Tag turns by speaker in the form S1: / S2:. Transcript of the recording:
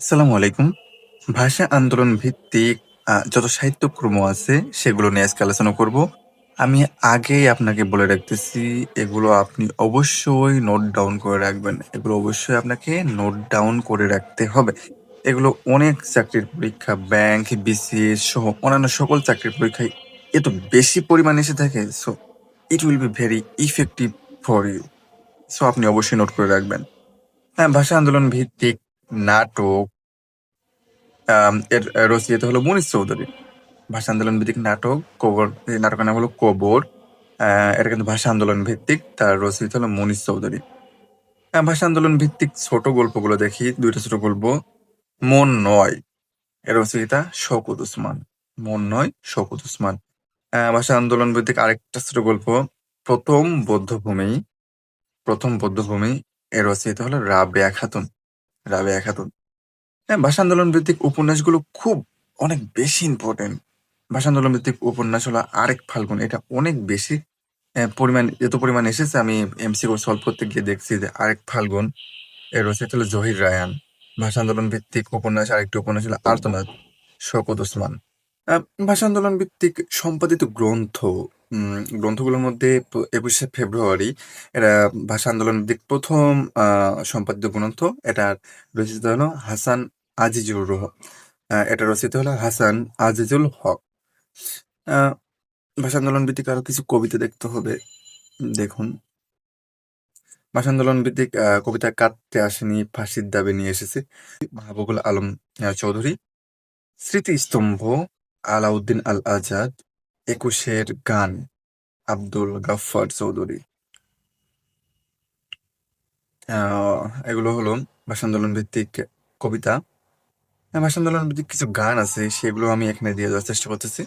S1: আসসালামু আলাইকুম। ভাষা আন্দোলন ভিত্তিক যত সাহিত্যক্রম আছে সেগুলো নিয়ে আজকে আলোচনা করব। আমি আগেই আপনাকে বলে রাখতেছি এগুলো আপনি অবশ্যই নোট ডাউন করে রাখবেন। এগুলো অবশ্যই আপনাকে নোট ডাউন করে রাখতে হবে। এগুলো অনেক চাকরির পরীক্ষা, ব্যাংক, বিসিএস সহ অন্যান্য সকল চাকরির পরীক্ষায় এত বেশি পরিমাণে এসে থাকে। So it will be very effective for you. So আপনি অবশ্যই নোট করে রাখবেন। হ্যাঁ, ভাষা আন্দোলন ভিত্তিক নাটক এর এ রচয়িতা হলো মুনিশ চৌধুরী। ভাষা আন্দোলন ভিত্তিক নাটক, কবর নাটকের নাম হলো 'কবর'। এটা কিন্তু ভাষা আন্দোলন ভিত্তিক। তার রচয়িতা হলো মুনিশ চৌধুরী। ভাষা আন্দোলন ভিত্তিক ছোট গল্পগুলো দেখি, দুইটা ছোট গল্প। 'মন নয়' এর রচয়িতা শওকত উসমান 'মন নয়' শওকত উসমান ভাষা আন্দোলন ভিত্তিক আরেকটা ছোট গল্প, 'প্রথম বৌদ্ধভূমি 'প্রথম বৌদ্ধভূমি, এর রচয়িতা হলো রাবেয়া খাতুন। রাবেয়া খাতুন। হ্যাঁ, ভাষা আন্দোলন ভিত্তিক উপন্যাসগুলো খুব অনেক বেশি ইম্পর্টেন্ট ভাষা আন্দোলন ভিত্তিক উপন্যাস হলো 'আরেক ফাল্গুন' এটা অনেক বেশি পরিমাণ এত পরিমাণ এসেছে আমি এমসিকিউ সলভ করতে গিয়ে দেখছি যে 'আরেক ফাল্গুন' এর রচয়িতা হলো জহির রায়ান ভাষা আন্দোলন ভিত্তিক উপন্যাস আরেকটি উপন্যাস হলো 'আর্তনাদ' শওকত ওসমান। ভাষা আন্দোলন ভিত্তিক সম্পাদিত গ্রন্থ গ্রন্থগুলোর মধ্যে একুশে ফেব্রুয়ারি, এরা ভাষা আন্দোলন ১ম আ, সম্পাদিত গ্রন্থ। এটার রচিত হলো হাসান আজিজুর রহ, আ এটার রচয়িতা হলো হাসান আজিজুল হক। ভাষা আন্দোলন ভিত্তিক আরও কিছু কবিতা দেখতে হবে। দেখুন। ভাষা আন্দোলন ভিত্তিক কবিতা 'কাঁদতে আসেনি, ফাঁসির দাবি নিয়ে এসেছে' মাহবুবুল আলম চৌধুরী। স্মৃতিস্তম্ভ, আলাউদ্দিন আল আজাদ। একুশের গান আব্দুল গাফফার চৌধুরী। এগুলো হলো ভাষা আন্দোলন ভিত্তিক কবিতা। ভাষা আন্দোলন ভিত্তিক কিছু গান আছে, সেগুলো আমি এখানে দিয়ে দেওয়ার চেষ্টা করতেছি।